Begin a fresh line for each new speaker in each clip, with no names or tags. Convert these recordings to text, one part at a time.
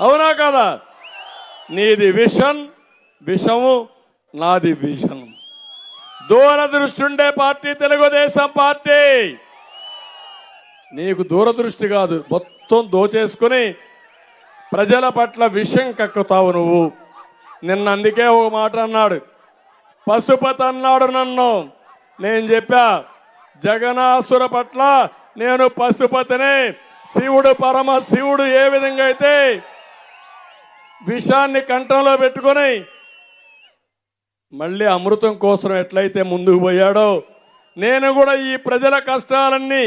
అవునా కదా? నీది విషన్ విషము నాది విజన్. దూరదృష్టి ఉండే పార్టీ తెలుగుదేశం పార్టీ. నీకు దూరదృష్టి కాదు మొత్తం దోచేసుకుని ప్రజల పట్ల విషం కక్కుతావు నువ్వు. నిన్న అందుకే ఒక మాట అన్నాడు. పశుపతి అన్నాడు నన్ను. నేను చెప్పా జగనాసుర పట్ల నేను పశుపతిని. శివుడు పరమ శివుడు ఏ విధంగా అయితే విషాన్ని కంఠంలో పెట్టుకొని మళ్ళీ అమృతం కోసం ఎట్లయితే ముందుకు పోయాడో నేను కూడా ఈ ప్రజల కష్టాలన్నీ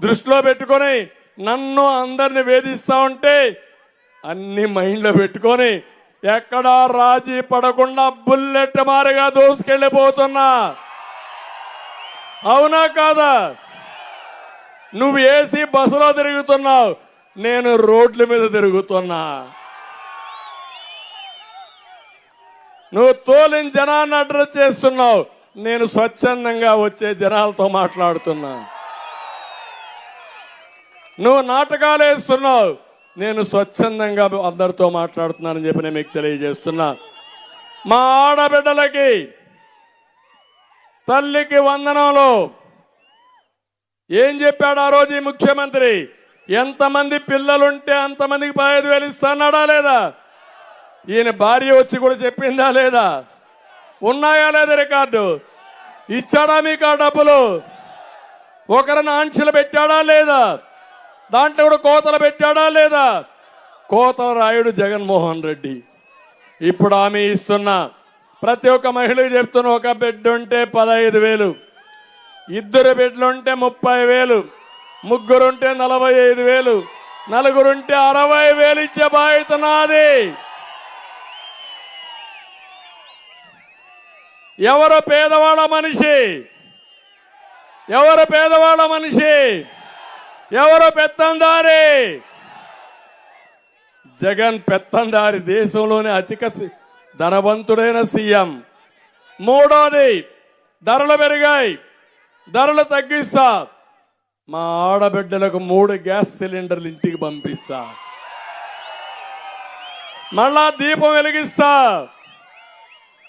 దృష్టిలో పెట్టుకొని నన్ను అందరిని వేధిస్తా ఉంటే అన్ని మైండ్లో పెట్టుకొని ఎక్కడా రాజీ పడకుండా బుల్లెట్ మారిగా దోసుకెళ్ళిపోతున్నా. అవునా కాదా? నువ్వు ఏసీ బస్సులో తిరుగుతున్నావు నేను రోడ్ల మీద తిరుగుతున్నా. నువ్వు తోలిన జనాన్ని అడ్రస్ చేస్తున్నావు. నేను స్వచ్ఛందంగా వచ్చే జనాలతో మాట్లాడుతున్నా. నువ్వు నాటకాలు వేస్తున్నావు. నేను స్వచ్ఛందంగా అందరితో మాట్లాడుతున్నానని చెప్పి నేను మీకు తెలియజేస్తున్నా. మా ఆడబిడ్డలకి తల్లికి వందనంలో. ఏం చెప్పాడు ఆ రోజు ఈ ముఖ్యమంత్రి? ఎంతమంది పిల్లలుంటే అంతమందికి పదహైదు వేలు ఇస్తాన్నాడా లేదా? ఈయన భార్య వచ్చి కూడా చెప్పిందా లేదా? ఉన్నాయా లేదా రికార్డు? ఇచ్చాడా మీకు ఆ డబ్బులు? ఒకరిని ఆంక్షలు పెట్టాడా లేదా? దాంట్లో కూడా కోతలు పెట్టాడా లేదా? కోతల రాయుడు జగన్మోహన్ రెడ్డి. ఇప్పుడు ఆమె ఇస్తున్న ప్రతి ఒక్క మహిళ చెప్తున్న ఒక బిడ్డ ఉంటే పదహైదు వేలు. ఇద్దరు బిడ్డలుంటే ముప్పై వేలు. ముగ్గురుంటే నలభై ఐదు వేలు. నలుగురుంటే అరవై వేలు ఇచ్చే బాధ్యత నాది. ఎవరు పేదవాళ్ళ మనిషి? ఎవరు పేదవాళ్ళ మనిషి? ఎవరు పెత్తందారి? జగన్ పెత్తందారి దేశంలోనే అధిక సి- ధనవంతుడైన సీఎం. మూడోది ధరలు పెరిగాయి. ధరలు తగ్గిస్తా. మా ఆడబిడ్డలకు మూడు గ్యాస్ సిలిండర్లు ఇంటికి పంపిస్తా. మళ్ళా దీపం వెలిగిస్తా.